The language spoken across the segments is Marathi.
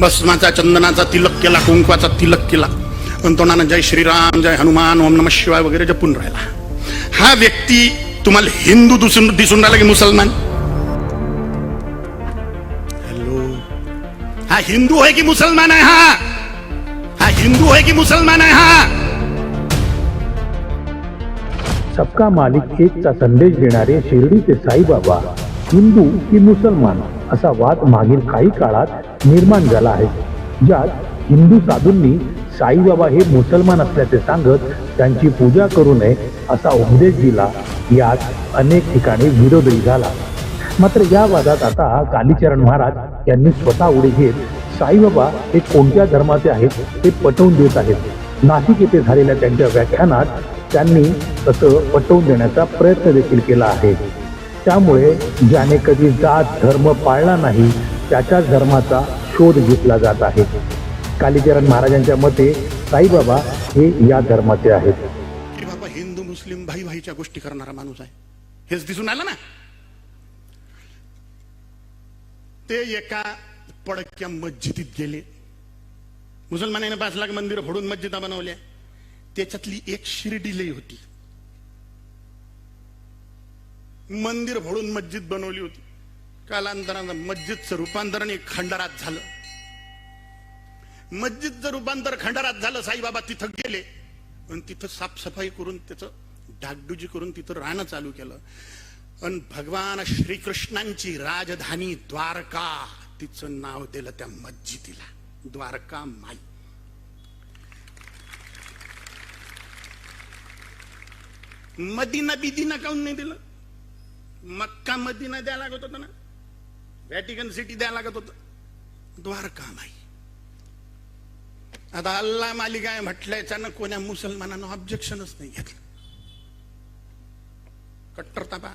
भस्माचा चंदनाचा तिलक केला कुंकवाचा तिलक केला. पण तोंडानं जय श्रीराम जय हनुमान ओम नम शिवाय वगैरे जपून राहिला. हा व्यक्ती तुम्हाला हिंदू दिसून दिसून राहिला की मुसलमान? हॅलो हा हिंदू आहे की मुसलमान आहे हा? हा हिंदू आहे की मुसलमान आहे हा? सबका मालिक एकचा संदेश देणारे शिर्डीचे साईबाबा हिंदू की मुसलमान असा वाद मागील काही काळात निर्माण झाला आहे. ज्यात हिंदू साधूंनी साईबाबा हे मुसलमान असल्याचे सांगत त्यांची पूजा करू नये असा उपदेश दिला. यात अनेक ठिकाणी विरोधही झाला. मात्र या वादात आता कालीचरण महाराज यांनी स्वतः उडी घेत साईबाबा हे कोणत्या धर्माचे आहेत ते पटवून देत आहेत. नाशिक येथे झालेल्या त्यांच्या व्याख्यानात त्यांनी तसं पटवून देण्याचा प्रयत्न देखील केला आहे. त्यामुळे ज्याने कधी जात धर्म पाळला नाही त्याच्या धर्माचा शोध घेतला जात आहे. कालीचरण महाराजांच्या मते साईबाबा हे या धर्माचे आहेत. बाबा हिंदू मुस्लिम भाई भाईच्या गोष्टी करणारा माणूस आहे. हेच दिसून आलं ना? ते एका पडक्या मस्जिदीत गेले. मुसलमानाने पाच लाख मंदिर फोडून मस्जिदा बनवल्या. त्याच्यातली एक शिर्डीलही होती. मंदिर फोडून मस्जिद बनवली होती. कालांतरानं मस्जिदचं रूपांतरण एक खंडारात झालं. मस्जिदचं रूपांतर खंडारात झालं साईबाबा तिथं गेले. आणि तिथं साफसफाई करून त्याचं डागडुजी करून तिथं राहणं चालू केलं. आणि भगवान श्रीकृष्णांची राजधानी द्वारका तिचं नाव दिलं त्या मस्जिदीला. द्वारका माई. मदिना बिदिना काऊन नाही दिलं? मक्का मदिना द्यायला लागत होतं ना? व्हॅटिकन सिटी द्यायला लागत होतं. द्वारका माई आता अल्ला मालिक आहे म्हटल्याच्यानं कोण्या मुसलमानानं ऑब्जेक्शनच नाही घेतलं. कट्टरता पा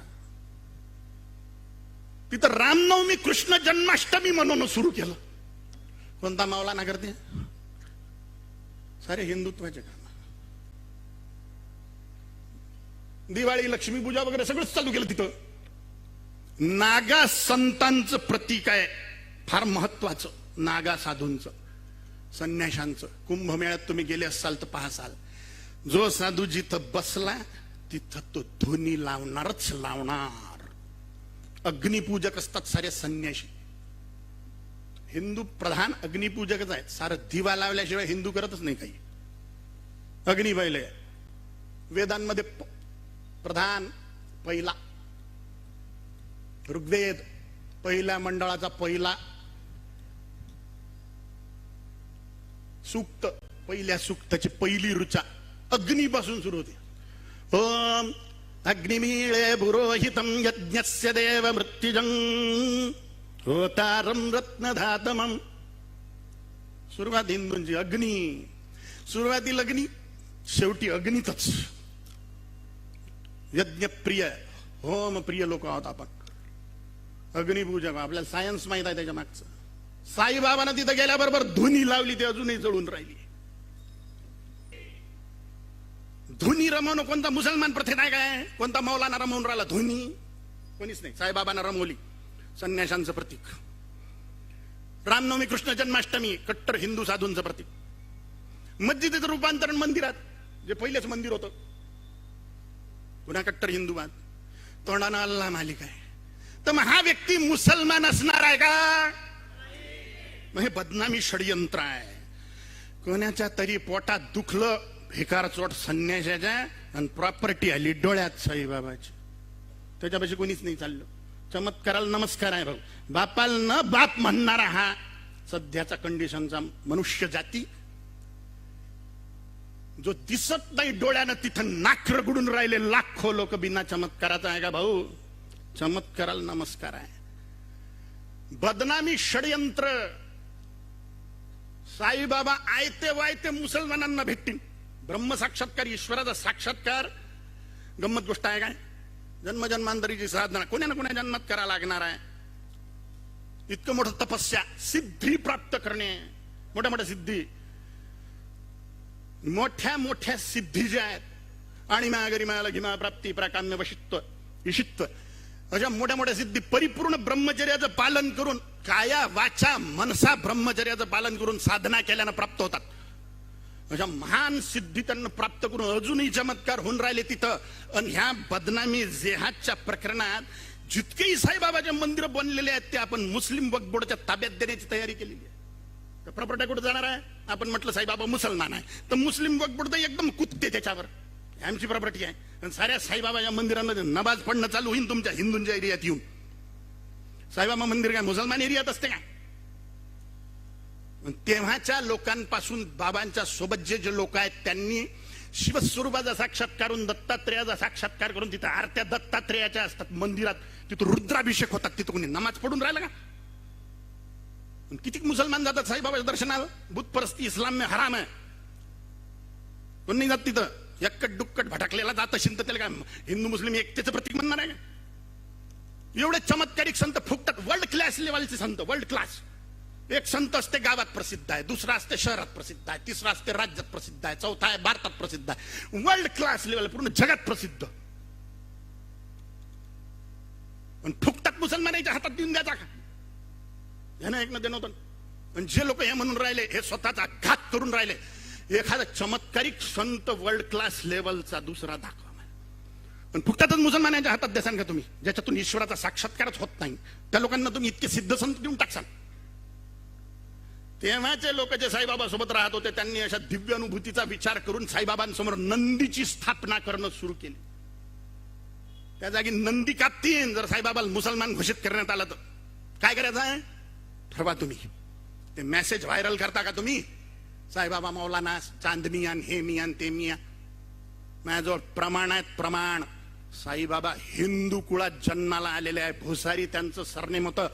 तिथं रामनवमी कृष्ण जन्माष्टमी म्हणून सुरू केलं. कोणता मावला करते सारे हिंदुत्वाचे काम. दिवाळी लक्ष्मीपूजा वगैरे सगळंच चालू केलं तिथं. नागा संतांचं प्रतीक आहे. फार महत्वाचं नागा साधूंचं संन्याशांचं. कुंभमेळ्यात तुम्ही गेले असाल तर पाहसाल जो साधू जिथं बसला तिथं तो ध्वनी लावणारच लावणार. अग्निपूजक असतात सारे संन्याशी. हिंदू प्रधान अग्निपूजकच आहेत. सारं दिवा लावल्याशिवाय हिंदू करतच नाही काही. अग्नी वेदांमध्ये प- प्रधान पहिला ऋग्वेद पहिल्या मंडळाचा पहिला सूक्त पहिल्या सुक्ताची पहिली रुचा अग्नीपासून सुरू होते. ओम अग्निमीळे पुरोहितम यज्ञस्य देव मृत्युजं होतारम रत्नधातमम सुरुवात हिंदूंची म्हणजे अग्नी सुरुवातील अग्नी शेवटी अग्नीतच. यज्ञप्रिय होम प्रिय लोक आहोत आपण. अग्निपूजक आपल्याला सायन्स माहीत आहे त्याच्या मागचं. साईबाबांना तिथं गेल्याबरोबर धुनी लावली ती अजूनही जळून राहिली. धुनी रमवणं कोणता मुसलमान प्रथे नाही काय? कोणता मौलाना रमवून राहिला? धुनी. कोणीच नाही. साईबाबांना रमवली. संन्याशांचं प्रतीक. रामनवमी कृष्ण जन्माष्टमी कट्टर हिंदू साधूंचं प्रतीक. मस्जिदेचं रूपांतरण मंदिरात जे पहिलेच मंदिर होतं. पुन्हा कट्टर हिंदूवाद. तोंडानं अल्ला मालिक आहे. तर मग हा व्यक्ती मुसलमान असणार आहे का? मग हे बदनामी षडयंत्र आहे. कोणाच्या तरी पोटात दुखलं भिकार चोट संन्याशाच्या आणि प्रॉपर्टी आली डोळ्यात साईबाबाची त्याच्यापाशी कोणीच नाही चाललं. चमत्काराला नमस्कार आहे भाऊ. बापाल न बाप म्हणणारा हा सध्याचा कंडिशनचा मनुष्य जाती. जो दिसत नाही डोळ्यानं तिथं नाक रगडून राहिले लाखो लोक बिना चमत्काराचा आहे का भाऊ? चमत्काराला नमस्कार आहे बदनामी षडयंत्र। साईबाबा आयते वायते मुसलमानांना भेटतील। ब्रह्म साक्षात्कार ईश्वराचा साक्षात्कार। गंमत गोष्ट आहे काय? जन्मजन्मांतरीची साधना कोण्या ना कोण्या जन्मात करा लागणार आहे। इतकं मोठं तपस्या सिद्धी प्राप्त करणे मोठ्या मोठ्या सिद्धी। मोठ्या मोठ्या सिद्धी ज्या आहेत आणि मागरी मायाला घिमा प्राप्ती प्राकाम्य वशित्व इशित्व अशा मोठ्या मोठ्या सिद्धी परिपूर्ण ब्रह्मचर्याचं पालन करून काया वाचा मनसा ब्रह्मचर्याचं पालन करून साधना केल्यानं प्राप्त होतात. अशा महान सिद्धी त्यांना प्राप्त करून अजूनही चमत्कार होऊन राहिले तिथं. आणि ह्या बदनामी जेहादच्या प्रकरणात जितकेही साईबाबाचे मंदिर बनलेले आहेत ते आपण मुस्लिम वक्फ बोर्डच्या ताब्यात देण्याची तयारी केलेली आहे. तर प्रॉपर्टी कुठे जाणार आहे? आपण म्हटलं साईबाबा मुसलमान आहे. तर मुस्लिम वक्फ बोर्ड तर एकदम कुत्ते त्याच्यावर. आमची प्रॉपर्टी आहे. आणि साऱ्या साईबाबाच्या मंदिरांमध्ये नमाज पडणं चालू होईल तुमच्या हिंदूंच्या एरियात येऊन. साईबाबा मंदिर काय मुसलमान एरियात असते का? तेव्हाच्या लोकांपासून बाबांच्या सोबत जे जे लोक आहेत त्यांनी शिवस्वरूपाचा साक्षात्कार दत्तात्रेयाचा साक्षात्कार करून तिथं आरत्या दत्तात्रेयाच्या असतात मंदिरात. तिथं रुद्राभिषेक होतात तिथं कोणी नमाज पडून राहिलं का? किती मुसलमान जातात साईबाबाच्या दर्शनाला? बुतपरस्ती इस्लाम में हराम आहे कोण नाही जात तिथं? एकट दुक्कट भटकलेला जात असेल तर त्याला काय? हिंदू मुस्लिम एकतेचं प्रतीक म्हणणार आहे? का एवढे चमत्कारिक संत फुकतात वर्ल्ड क्लास लेवलचे संत वर्ल्ड क्लास एक संत असते गावात प्रसिद्ध आहे दुसरा असते शहरात प्रसिद्ध आहे तिसरा असते राज्यात प्रसिद्ध आहे चौथा आहे भारतात प्रसिद्ध आहे. वर्ल्ड क्लास लेवल पूर्ण जगात प्रसिद्ध. पण फुकटात मुसलमानाच्या हातात देऊन द्यायचा का ह्यानं ऐकणं देणं होतं. पण जे लोक हे म्हणून राहिले हे स्वतःचा घात करून राहिले एखादा चमत्कारिक संत वर्ल्ड क्लास लेवलचा दुसरा दाखवा पण फुकटातच मुसलमानांच्या हातात देसान का तुम्ही? ज्याच्यातून ईश्वराचा साक्षात्कारच होत नाही. त्या लोकांना तुम्ही इतके सिद्ध संत देऊन टाकसान. तेव्हाचे लोक जे साईबाबा सोबत राहत होते त्यांनी अशा दिव्य अनुभूतीचा विचार करून साईबाबांसमोर नंदीची स्थापना करणं सुरू केली. त्या जागी नंदी कापतीन जर साईबाबाला मुसलमान घोषित करण्यात आलं तर. काय करायचं आहे? ठरवा तुम्ही. ते मेसेज व्हायरल करता का तुम्ही? साईबाबा मौलाना चांदनियान आण हे मी आण ते मी माझ्याजवळ प्रमाण आहेत प्रमाण. साईबाबा हिंदू कुळात जन्माला आलेले आहे. भुसारी त्यांचं सरनेम होतं.